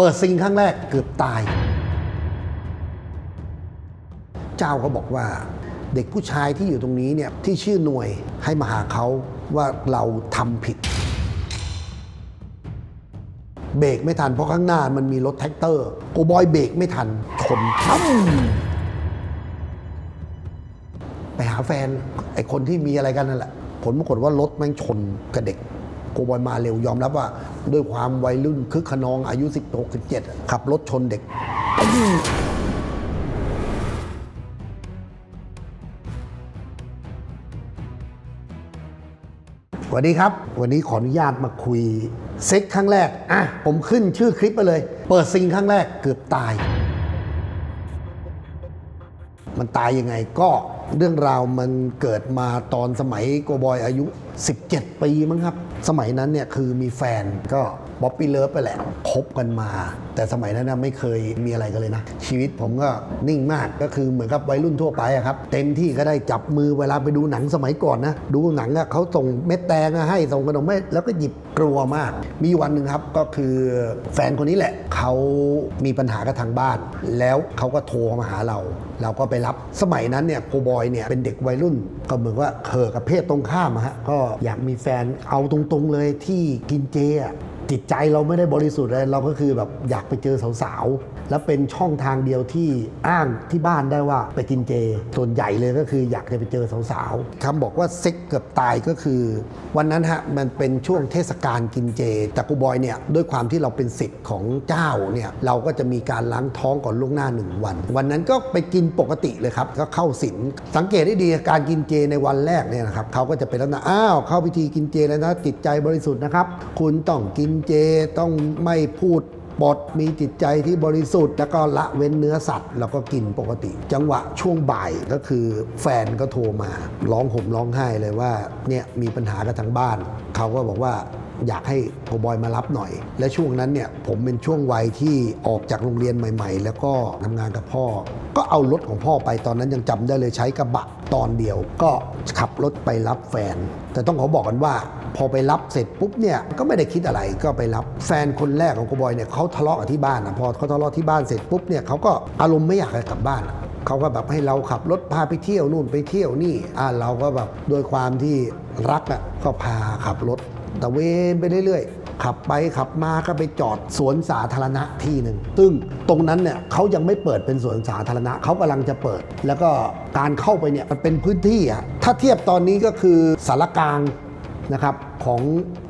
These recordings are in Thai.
เปิดซิงครั้งแรกเกือบตาย เจ้าก็บอกว่า เด็กผู้ชายที่อยู่ตรงนี้เนี่ยที่ชื่อหน่วยให้มาหาเขาว่าเราทำผิด เบรกไม่ทันเพราะข้างหน้ามันมีรถแท็กเตอร์โกบอยเบรกไม่ทันชนปั้มไปหาแฟนไอ้คนที่มีอะไรกันนั่นแหละ ผลปรากฏว่ารถแม่งชนกับเด็ก โกบอยมาเร็วยอมรับว่า ด้วยความวัยรุ่นคึกขนองอายุ 16 17 ขับรถชนเด็ก สวัสดีครับ วันนี้ขออนุญาตมาคุยเซ็กครั้งแรก อะ ผมขึ้นชื่อคลิปไปเลย เปิดซิงครั้งแรกเกือบตาย มันตายยังไงก็เรื่องราวมันเกิดมาตอนสมัยโกบอยอายุ 17 ปีมั้งครับ สมัยนั้นเนี่ยคือมีแฟนก็ บ๊อบปี้เลิฟไปแหละคบกันมา แต่สมัยนั้นนะไม่เคยมีอะไรกันเลยนะ ชีวิตผมก็นิ่งมากก็คือเหมือนกับวัยรุ่นทั่วไปอะครับ เต็มที่ก็ได้จับมือเวลาไปดูหนังสมัยก่อนนะ ดูหนังอะเขาส่งเม็ดแตงให้ส่งขนมเม็ดแล้วก็หยิบกลัวมาก มีวันหนึ่งครับก็คือแฟนคนนี้แหละเขามีปัญหากับทางบ้าน แล้วเขาก็โทรมาหาเรา เราก็ไปรับสมัยนั้นเนี่ยโกบอยเนี่ยเป็นเด็กวัยรุ่นก็เหมือนว่าเขอกับเพศตรงข้ามฮะก็อยากมีแฟนเอาตรงๆเลยที่กินเจ จิตใจเราไม่ได้บริสุทธิ์เลยเราก็คือแบบอยากไปเจอสาว แล้วเป็นช่องทางเดียวที่อ้างที่บ้านได้ว่าไปกินเจ ส่วนใหญ่เลยก็คืออยากจะไปเจอสาวๆคำบอกว่าเซ็กเกือบตายก็คือ วันนั้นฮะมันเป็นช่วงเทศกาลกินเจ แต่กูบอยเนี่ยด้วยความที่เราเป็นสิทธิ์ของเจ้าเนี่ยเราก็จะมีการล้างท้องก่อนล่วงหน้าหนึ่งวัน วันนั้นก็ไปกินปกติเลยครับ ก็เข้าศีลสังเกตได้ดีการกินเจในวันแรกเนี่ยนะครับเขาก็จะเป็นแล้วนะอ้าวเข้าพิธีกินเจแล้วนะจิตใจบริสุทธิ์นะครับ คุณต้องกินเจต้องไม่พูด ปดมีจิตใจที่บริสุทธิ์ แล้วก็ละเว้นเนื้อสัตว์ แล้วก็กินปกติ จังหวะช่วงบ่ายก็คือแฟนก็โทรมาร้องห่มร้องไห้เลยว่าเนี่ยมีปัญหากับทางบ้าน เขาก็บอกว่าอยากให้โกบอยมารับหน่อย และช่วงนั้นเนี่ยผมเป็นช่วงวัยที่ออกจากโรงเรียนใหม่ ๆ แล้วก็ทำงานกับพ่อ ก็เอารถของพ่อไปตอนนั้นยังจำได้เลยใช้กระบะตอนเดียว ก็ขับรถไปรับแฟน แต่ต้องขอบอกกันว่า พอไปรับเสร็จปุ๊บเนี่ยก็ไม่ได้คิดอะไรก็ไปรับแฟนคนแรกของโกบอยเนี่ยเขาทะเลาะกับที่บ้านนะพอเขาทะเลาะที่บ้านเสร็จปุ๊บเนี่ยเขาก็อารมณ์ไม่อยากจะกลับบ้านเขาก็แบบให้เราขับรถพาไปเที่ยวนู่นไปเที่ยวนี่อ่าเราก็แบบโดยความที่รักอะก็พาขับรถตะเวนไปเรื่อยๆ ขับไปขับมาก็ไปจอดสวนสาธารณะที่หนึ่งซึ่งตรงนั้นเนี่ยเขายังไม่เปิดเป็นสวนสาธารณะเขากำลังจะเปิด แล้วก็การเข้าไปเนี่ยมันเป็นพื้นที่อะถ้าเทียบตอนนี้ก็คือสารกลางนะครับของ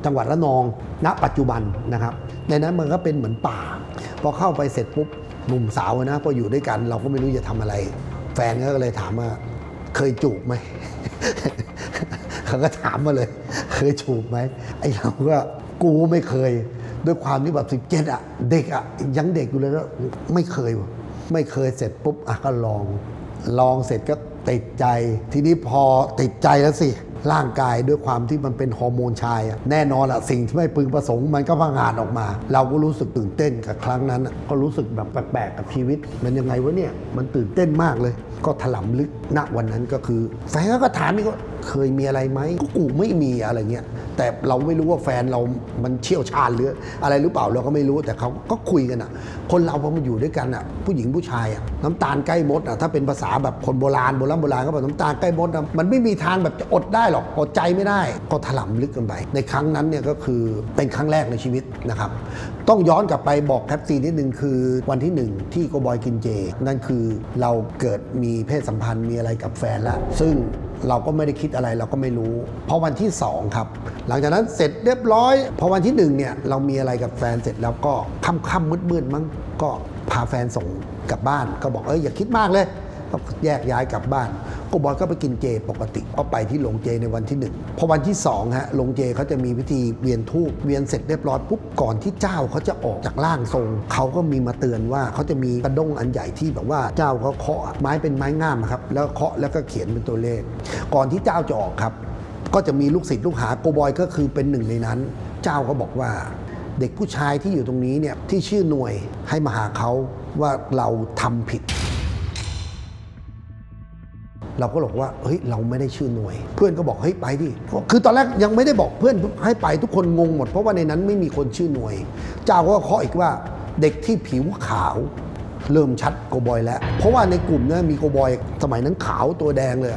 จังหวัดละนองณปัจจุบันนะครับในนั้นมันก็เป็นเหมือนป่า พอเข้าไปเสร็จปุ๊บหนุ่มสาวนะพออยู่ด้วยกันเราก็ไม่รู้จะทำอะไร แฟนก็เลยถามว่าเคยจูบไหมเขาก็ถามมาเลย เคยจูบไหมไอ้เราก็ กูไม่เคย ด้วยความที่แบบสิบเจ็ดอะ เด็กอะ ยังเด็กอยู่เลยก็ไม่เคยวะไม่เคยเสร็จปุ๊บอะก็ลอง ลองเสร็จก็ติดใจ ทีนี้พอติดใจแล้วสิ ร่างกายด้วยความที่มันเป็นฮอร์โมนชาย แน่นอนอะสิ่งที่ไม่พึงประสงค์มันก็พังงานออกมา เราก็รู้สึกตื่นเต้นกับครั้งนั้นอะก็รู้สึกแบบแปลกๆกับชีวิต มันยังไงวะเนี่ย มันตื่นเต้นมากเลย ก็ถลำลึกณวันนั้นก็คือแฟนก็ถามอีกว่าเคยมีอะไรไหมกูไม่มีอะไรเงี้ยแต่เราไม่รู้ว่าแฟนเรามันเชี่ยวชาญหรืออะไรหรือเปล่าเราก็ไม่รู้แต่เขาก็คุยกันอะ คนเราพอมาอยู่ด้วยกันอะ ผู้หญิงผู้ชายอะน้ำตาลใกล้มดอะถ้าเป็นภาษาแบบคนโบราณโบราณโบราณก็บอกน้ำตาลใกล้มดอะมันไม่มีทางแบบจะอดได้หรอกอดใจไม่ได้ ก็ถลำลึกกันไปในครั้งนั้นเนี่ยก็คือเป็นครั้งแรกในชีวิตนะครับต้องย้อนกลับไปบอกแคปซีนิดนึงคือวันที่หนึ่งที่โกบอยกินเจ นั่นคือเราเกิดมีเพศสัมพันธ์มีอะไรกับแฟนล้วซึ่ง เราก็ไม่ได้คิดอะไรเราก็ไม่รู้ พอวันที่ 2 ครับ หลังจากนั้นเสร็จเรียบร้อย พอวันที่ 1 เนี่ย เรามีอะไรกับแฟนเสร็จแล้วก็ค่ำค้ำมืดมืดมั้งก็พาแฟนส่งกลับบ้าน ก็บอกเอออย่าคิดมากเลย ก็แยกย้ายกลับบ้านก็บอยก็ไปกินเจปกติก็ไปที่โรงเจในวันที่หนึ่งพอวันที่2ฮะโรงเจเขาจะมีพิธีเวียนทูบเวียนเสร็จเรียบร้อยปุ๊บก่อนที่เจ้าเขาจะออกจากร่างทรงเขาก็มีมาเตือนว่าเขาจะมีกระด้งอันใหญ่ที่แบบว่าเจ้าเขาเคาะไม้เป็นไม้งามครับแล้วเคาะแล้วก็เขียนเป็นตัวเลข ก่อนที่เจ้าจะออกครับ ก็จะมีลูกศิษย์ลูกหาโกบอยก็คือเป็นหนึ่งในนั้น เจ้าก็บอกว่าเด็กผู้ชายที่อยู่ตรงนี้เนี่ยที่ชื่อหน่วยให้มาหาเขาว่าเราทำผิด เราก็บอกว่าเฮ้ยเราไม่ได้ชื่อหน่วย เพื่อนก็บอกเฮ้ยไปดิคือตอนแรกยังไม่ได้บอกเพื่อนให้ไปทุกคนงงหมด เพราะว่าในนั้นไม่มีคนชื่อหน่วย เจ้าก็เคาะอีกว่าเด็กที่ผิวขาว เริ่มชัดโกบอยแล้ว เพราะว่าในกลุ่มเนี้มีโกบอยสมัยนั้นขาวตัวแดงเลย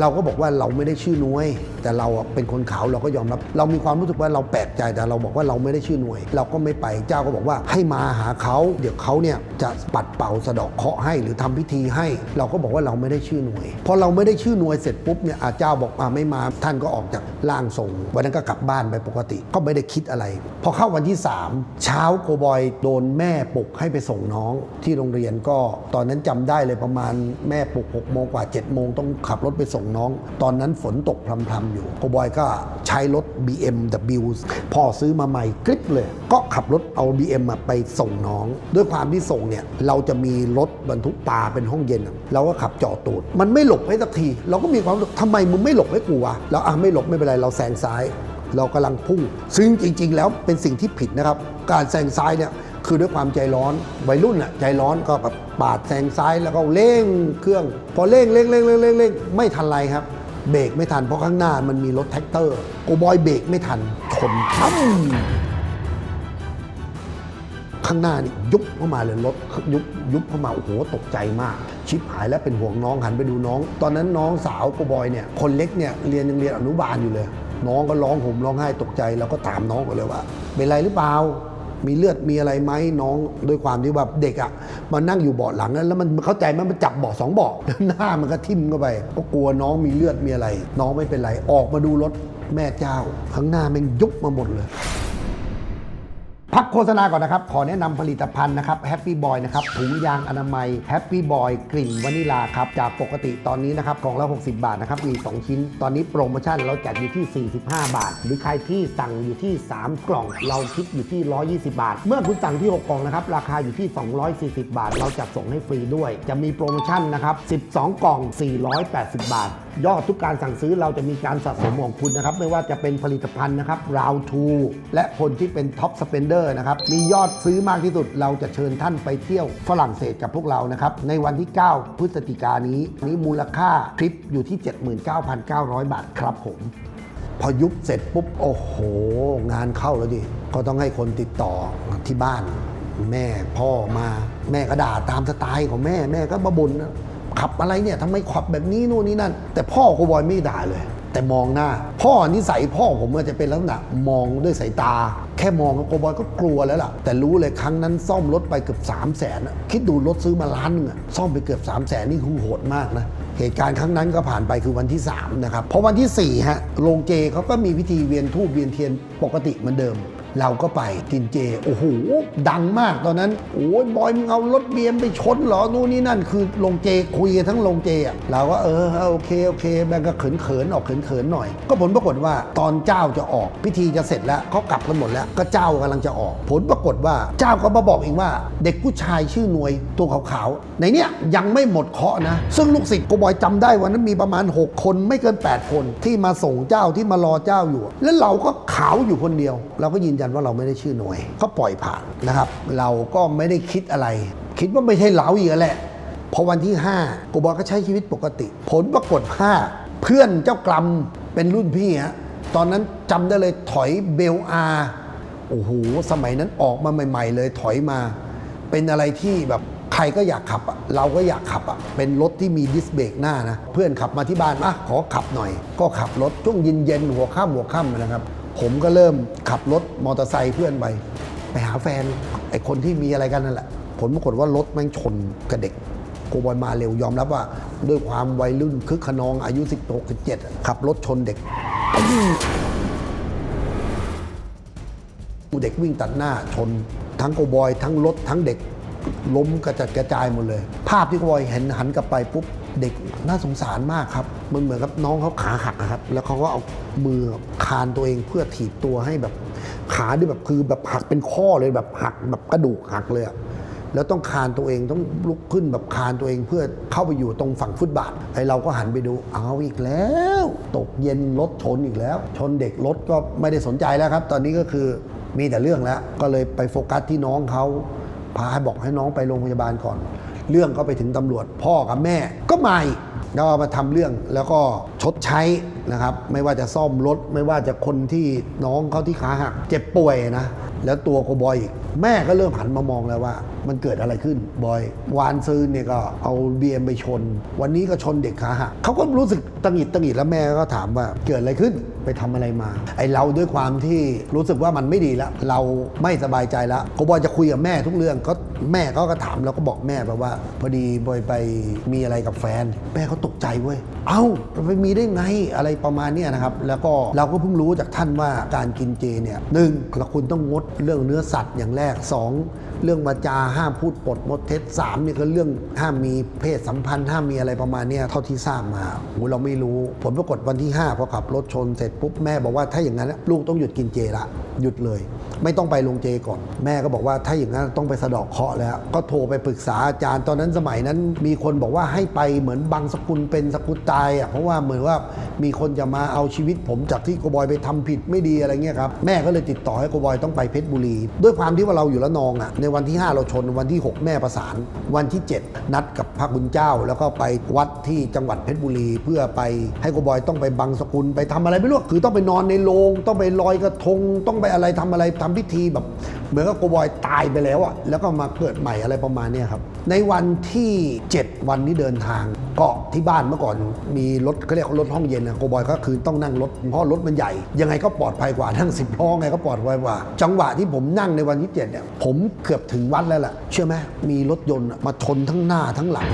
เราก็บอกว่าเราไม่ได้ชื่อน่วย แต่เราเป็นคนขาวเราก็ยอมรับ เรามีความรู้สึกว่าเราแปลกใจแต่เราบอกว่าเราไม่ได้ชื่อหน่วย เราก็ไม่ไปเจ้าก็บอกว่าให้มาหาเขาเดี๋ยวเขาเนี่ยจะปัดเป่าสะเดาะเคาะให้หรือทำพิธีให้ เราก็บอกว่าเราไม่ได้ชื่อหน่วยพอเราไม่ได้ชื่อหน่วยเสร็จปุ๊บเนี่ยอาเจ้าบอกมาไม่มา ท่านก็ออกจากร่างทรงวันนั้นก็กลับบ้านไปปกติก็ไม่ได้คิดอะไร พอเข้าวันที่ 3 เช้าโกบอยโดนแม่ปลุกให้ไปส่งน้องที่โรงเรียนก็ตอนนั้นจำได้เลยประมาณแม่ปลุก6โมงกว่า7โมงต้องขับรถไปส่งน้อง ตอนนั้นฝนตกพรำอยู่โกบอยก็ใช้รถ BMW พ่อซื้อมาใหม่กริบเลย ก็ขับรถเอา BM อะไปส่งน้อง ด้วยความที่ส่งเนี่ย เราจะมีรถบรรทุกปลาเป็นห้องเย็นเราก็ขับจอดตูด มันไม่หลบให้สักที เราก็มีความรู้ทำไมมึงไม่หลบให้กูวะเราอะไม่หลบไม่เป็นไรเราแซงซ้าย เรากำลังพุ่ง ซึ่งจริง ๆ แล้วเป็นสิ่งที่ผิดนะครับ การแซงซ้ายเนี่ยคือด้วยความใจร้อนวัยรุ่นอะใจร้อนก็แบบปาดแซงซ้ายแล้วก็เร่งเครื่อง พอเร่งเร่งเร่งเร่งเร่งเร่งไม่ทันไรครับ เบรกไม่ทันเพราะข้างหน้ามันมีรถแท็กเตอร์โกบอยเบรกไม่ทันชนปั้มข้างหน้านี่ยุบเข้ามาเลยรถยุบยุบเข้ามาโอ้โหตกใจมาก ชิบหายแล้วเป็นห่วงน้องหันไปดูน้อง ตอนนั้นน้องสาวโกบอยเนี่ยคนเล็กเนี่ยเรียนยังเรียนอนุบาลอยู่เลย น้องก็ร้องห่มร้องไห้ตกใจเราก็ถามน้องกันเลยว่าเป็นไรหรือเปล่า มีเลือดมีอะไรไหมน้องด้วยความที่แบบเด็กอะ่ะมันนั่งอยู่เบาะหลังนั้นแล้วมันเข้าใจไหมมันจับเบาะสองเบาะแล้วหน้ามันก็ทิ่มเข้าไปก็กลัวน้องมีเลือดมีอะไร น้องไม่เป็นไรออกมาดูรถแม่เจ้า ข้างหน้าแม่งยุบมาหมดเลย พักโฆษณาก่อนนะครับ ขอแนะนำผลิตภัณฑ์นะครับ Happy Boy นะครับถุงยางอนามัย Happy Boy กลิ่นวานิลาครับ จากปกติตอนนี้นะครับกล่องละ 60 บาทนะครับ มี 2 ชิ้น ตอนนี้โปรโมชั่นเราจัดอยู่ที่ 45 บาท หรือใครที่สั่งอยู่ที่ 3 กล่อง เราคิดอยู่ที่ 120 บาท เมื่อคุณสั่งที่ 6 กล่องนะครับ ราคาอยู่ที่ 240 บาท เราจัดส่งให้ฟรีด้วย จะมีโปรโมชั่นนะครับ 12 กล่อง 480 บาท ยอดทุกการสั่งซื้อเราจะมีการสะสมของคุณนะครับ ไม่ว่าจะเป็นผลิตภัณฑ์นะครับราวทูและคนที่เป็นท็อปสเปนเดอร์นะครับ มียอดซื้อมากที่สุด เราจะเชิญท่านไปเที่ยวฝรั่งเศสกับพวกเรานะครับ ในวันที่ 9 พฤศจิกายนี้นี้มูลค่าคลิปอยู่ที่ 79,900 บาทครับผม พอยุบเสร็จปุ๊บ โอ้โห งานเข้าแล้วดิก็ต้องให้คนติดต่อที่บ้าน แม่พ่อมา แม่ก็ด่าตามสไตล์ของแม่แม่ก็มาบ่นนะ ขับอะไรเนี่ยทำไมขับแบบนี้นู่นนี่นั่น แต่พ่อโกบอยไม่ด่าเลย แต่มองหน้า พ่อนิสัยพ่อผมอาจจะเป็นลักษณะมองด้วยสายตา แค่มองโกบอยก็กลัวแล้วล่ะ แต่รู้เลยครั้งนั้นซ่อมรถไปเกือบ3 0 0แสนคิดดูรถซื้อมาล้านนึงซ่อมไปเกือบ3 0 0แสนนี่คือโหดมากนะเหตุการณ์ครั้งนั้นก็ผ่านไปคือวันที่ 3 นะครับพอวันที่4ฮะโรงเจเขาก็มีพิธีเวียนทูบเวียนเทียนปกติเหมือนเดิม เราก็ไปกินเจ โอ้โห ดังมากตอนนั้น โอ้ยบอยมึงเอารถเบียมไปชนเหรอ นู่นนี่นั่น คือโรงเจคุยกันทั้งโรงเจอะเราก็เออ โอเค โอเคแบงก็เขินเขินๆออกเขินเขินๆหน่อย ก็ผลปรากฏว่าตอนเจ้าจะออกพิธีจะเสร็จแล้วเขากลับกันหมดแล้ว ก็เจ้ากำลังจะออก ผลปรากฏว่าเจ้าก็มาบอกเองว่า เด็กผู้ชายชื่อหนวยตัวขาวๆในเนี้ยยังไม่หมดเคราะห์นะ ซึ่งลูกศิษย์กูบอยจำได้วันนั้นมีประมาณ 6 คนไม่เกิน 8 คนที่มาส่งเจ้าที่มารอเจ้าอยู่ แล้วเราก็ขาวอยู่คนเดียว เราก็ยืนยันว่าเราไม่ได้ชื่อหน่วย ก็ปล่อยผ่านนะครับ เราก็ไม่ได้คิดอะไร คิดว่าไม่ใช่เราอีกแล้วแหละพอวันที่5กูบอยก็ใช้ชีวิตปกติ ผลปรากฏว่าเพื่อนเจ้ากลัมเป็นรุ่นพี่ฮะตอนนั้นจำได้เลยถอยเบลอาโอ้โหสมัยนั้นออกมาใหม่ ๆ เลยถอยมา เป็นอะไรที่แบบใครก็อยากขับอะเราก็อยากขับอะเป็นรถที่มีดิสเบรกหน้านะ เพื่อนขับมาที่บ้านอะขอขับหน่อย ก็ขับรถช่วงเย็นๆหัวค่ำหัวค่ำนะครับ ผมก็เริ่มขับรถมอเตอร์ไซค์เพื่อนไป ไปหาแฟนไอ้คนที่มีอะไรกันนั่นแหละ ผลปรากฏว่ารถแม่งชนกับเด็กโกบอยมาเร็วยอมรับว่า ด้วยความวัยรุ่นคึกขนองอายุ 16 17 ขับรถชนเด็กเด็กวิ่งตัดหน้าชน ทั้งโกบอย ทั้งรถทั้งเด็กล้มกระจัดกระจายหมดเลย ภาพที่โกบอยเห็นหันกลับไปปุ๊บเด็กน่าสงสารมากครับ มันเหมือนกับน้องเขาขาหักครับ แล้วเขาก็เอามือคานตัวเองเพื่อถีบตัวให้แบบขาด้วยแบบคือแบบหักเป็นข้อเลยแบบหักแบบกระดูกหักเลยแล้วต้องคานตัวเองต้องลุกขึ้นแบบคานตัวเองเพื่อเข้าไปอยู่ตรงฝั่งฟุตบาทไอเราก็หันไปดูเอาอีกแล้ว ตกเย็นรถชนอีกแล้ว ชนเด็กรถก็ไม่ได้สนใจแล้วครับ ตอนนี้ก็คือมีแต่เรื่องแล้ว ก็เลยไปโฟกัสที่น้องเขาพาให้บอกให้น้องไปโรงพยาบาลก่อน เรื่องก็ไปถึงตำรวจพ่อกับแม่ก็มาอีกก็มาทำเรื่องแล้วก็ชดใช้นะครับ ไม่ว่าจะซ่อมรถ ไม่ว่าจะคนที่น้องเขาที่ขาหัก เจ็บป่วยนะ แล้วตัวโกบอยอีก แม่ก็เริ่มหันมามองแล้วว่ามันเกิดอะไรขึ้นบอยวานซืนเนี่ยก็เอาเบีเอ็มไปชน วันนี้ก็ชนเด็กขาหักเขาก็รู้สึกตังหิดตังหิดแล้วแม่ก็ถามว่าเกิดอะไรขึ้นไปทำอะไรมา ไอเราด้วยความที่รู้สึกว่ามันไม่ดีล้วเราไม่สบายใจล้วโกบอยจะคุยกับแม่ทุกเรื่องก็แม่ก็ก็ถามเราก็บอกแม่ไปว่า พอดีบอยไปมีอะไรกับแฟน แม่เขาตกใจเว้ยเอ้าไปมีได้ไงอะไรประมาณนี้นะครับ แล้วก็เราก็เพิ่งรู้จากท่านว่าการกินเจเนี่ยหนึ่งเราคุณต้องงดเรื่องเนื้อสัตว์อย่างแรกสองเรื่องวาจาห้ามพูดปดมดเท็จสามเนี่ยก็เรื่องห้ามมีเพศสัมพันธ์ห้ามมีอะไรประมาณเนี้ยเท่าที่ทราบมาโหเราไม่รู้ ผลปรากฏวันที่5พอขับรถชนเสร็จปุ๊บแม่บอกว่าถ้าอย่างนั้นลูกต้องหยุดกินเจละหยุดเลย ไม่ต้องไปลงเจก่อน แม่ก็บอกว่าถ้าอย่างนั้นต้องไปสะดอกเคาะแล้ว ก็โทรไปปรึกษาอาจารย์ ตอนนั้นสมัยนั้นมีคนบอกว่าให้ไปเหมือนบางสกุลเป็นสกุลตายอะเพราะว่าเหมือนว่ามีคนจะมาเอาชีวิตผมจากที่โกบอยไปทำผิดไม่ดีอะไรเงี้ยครับแม่ก็เลยติดต่อให้โกบอยต้องไปเพชรบุรี ด้วยความที่ว่าเราอยู่ละนองอะในวันที่ 5 เราชนวันที่ 6 แม่ประสาน วันที่ 7 นัดกับพระคุณเจ้า แล้วก็ไปวัดที่จังหวัดเพชรบุรี เพื่อไปให้โกบอยต้องไปบังสกุลไปทำอะไรไม่รู้คือต้องไปนอนในโรงต้องไปลอยกระทงต้องไปอะไรทำอะไรทำพิธีแบบ เหมือนกับโกบอยตายไปแล้วอะแล้วก็มาเกิดใหม่อะไรประมาณนี้ครับ ในวันที่ 7 วันที่เดินทางก็ที่บ้านเมื่อก่อนมีรถเขาเรียกว่ารถห้องเย็นนะโกบอยก็คือต้องนั่งรถเพราะรถมันใหญ่ ยังไงก็ปลอดภัยกว่านั่งสิบล้อไงก็ปลอดภัยกว่า จังหวะที่ผมนั่งในวันที่7เนี่ยผมเกือบถึงวัดแล้วแหละเชื่อไหมมีรถยนต์มาชนทั้งหน้าทั้งหลัง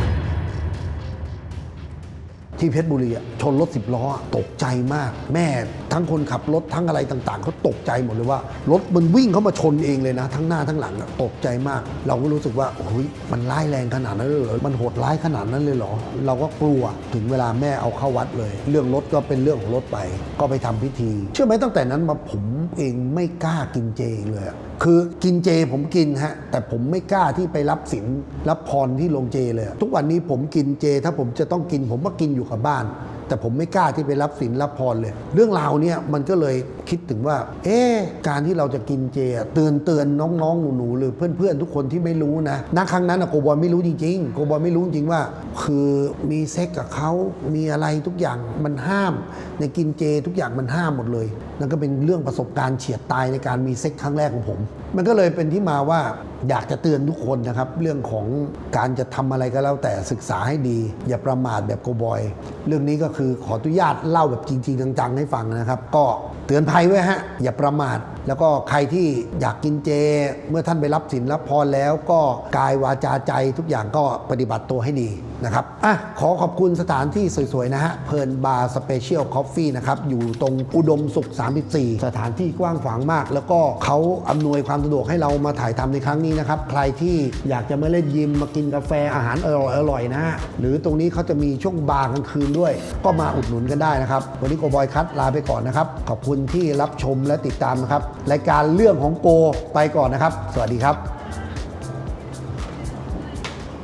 ที่เพชรบุรีอะชนรถสิบล้อตกใจมาก แม่ทั้งคนขับรถทั้งอะไรต่างๆเขาตกใจหมดเลยว่ารถมันวิ่งเข้ามาชนเองเลยนะ ทั้งหน้าทั้งหลังตกใจมาก เราก็รู้สึกว่าโอ้ยมันร้ายแรงขนาดนั้นเลยเหรอมันโหดร้ายขนาดนั้นเลยเหรอ เราก็กลัวถึงเวลาแม่เอาเข้าวัดเลย เรื่องรถก็เป็นเรื่องของรถไป ก็ไปทำพิธี เชื่อไหมตั้งแต่นั้นมาผมเองไม่กล้ากินเจเลย คือกินเจผมกินฮะแต่ผมไม่กล้าที่ไปรับสินรับพรที่โรงเจเลย ทุกวันนี้ผมกินเจ ถ้าผมจะต้องกิน ผมก็กินอยู่กับบ้าน แต่ผมไม่กล้าที่ไปรับศีลรับพรเลย เรื่องราวเนี่ยมันก็เลยคิดถึงว่า เอ๊การที่เราจะกินเจเตือนเตือนน้องๆหนูๆหรือเพื่อนๆ ทุกคนที่ไม่รู้นะณครั้งนั้นอะโกบอยไม่รู้จริงๆโกบอยไม่รู้จริงว่า คือมีเซ็กกับเขามีอะไรทุกอย่างมันห้าม ในกินเจทุกอย่างมันห้ามหมดเลยนั่นก็เป็นเรื่องประสบการณ์เฉียดตายในการมีเซ็กครั้งแรกของผม มันก็เลยเป็นที่มาว่าอยากจะเตือนทุกคนนะครับ เรื่องของการจะทำอะไรก็แล้วแต่ศึกษาให้ดี อย่าประมาทแบบโกบอย เรื่องนี้ก็คือขออนุญาตเล่าแบบจริง ๆ จังๆให้ฟังนะครับ ก็เตือนภัยไว้ฮะอย่าประมาท แล้วก็ใครที่อยากกินเจ เมื่อท่านไปรับศีลรับพรแล้วก็กายวาจาใจทุกอย่างก็ปฏิบัติตัวให้ดี นะครับอะขอขอบคุณสถานที่สวย ๆ นะฮะ เพลินบาร์สเปเชียลคอฟฟี่นะครับ อยู่ตรงอุดมสุข 34 สถานที่กว้างขวางมาก แล้วก็เขาอำนวยความสะดวกให้เรามาถ่ายทำในครั้งนี้นะครับ ใครที่อยากจะมาเล่นยิมมากินกาแฟอาหารอร่อยๆนะฮะ หรือตรงนี้เขาจะมีช่วงบาร์กลางคืนด้วย ก็มาอุดหนุนกันได้นะครับ วันนี้โกบอยคัทลาไปก่อนนะครับ ขอบคุณที่รับชมและติดตามนะครับรายการเรื่องของโกไปก่อนนะครับ สวัสดีครับ